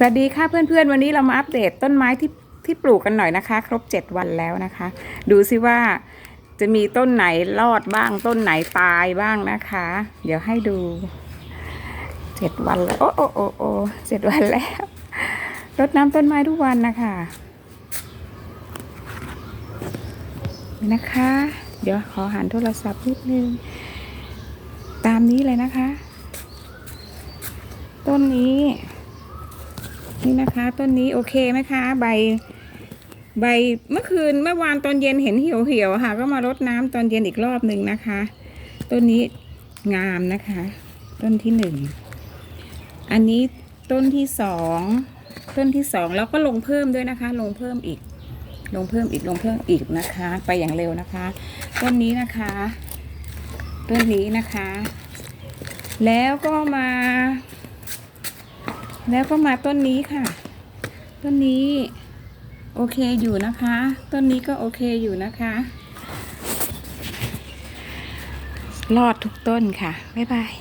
สวัสดีค่ะเพื่อนๆ วันนี้เรามาอัปเดตต้นไม้ที่ที่ปลูกกันหน่อยนะคะ ครบ 7 วันแล้วนะคะ ดูซิว่าจะมีต้นไหนรอดบ้างต้นไหนตายบ้างนะคะ เดี๋ยวให้ดูเจ็ดวันแล้วโอ้โอ้โอ้โอ้เจ็ดวันแล้วรดน้ำต้นไม้ทุกวันนะคะนี่นะคะ เดี๋ยวขอหันโทรศัพท์นิดนึงตามนี้เลยนะคะ ต้นนี้ นี่นะคะต้นนี้โอเคไหมคะ ใบ ใบเมื่อคืนเมื่อวานตอนเย็นเห็นเหี่ยวเหี่ยวค่ะ ก็มารดน้ำตอนเย็นอีกรอบหนึ่งนะคะ ต้นนี้งามนะคะ ต้นที่หนึ่งอันนี้ต้นที่สองต้นที่สองแล้วก็ลงเพิ่มด้วยนะคะ ลงเพิ่มอีก ลงเพิ่มอีกลงเพิ่มอีกนะคะ ไปอย่างเร็วนะคะ ต้นนี้นะคะ ต้นนี้นะคะ แล้วก็มา แล้วก็มาต้นนี้ค่ะ ต้นนี้โอเคอยู่นะคะ ต้นนี้ก็โอเคอยู่นะคะ รอดทุกต้นค่ะ บ๊ายบาย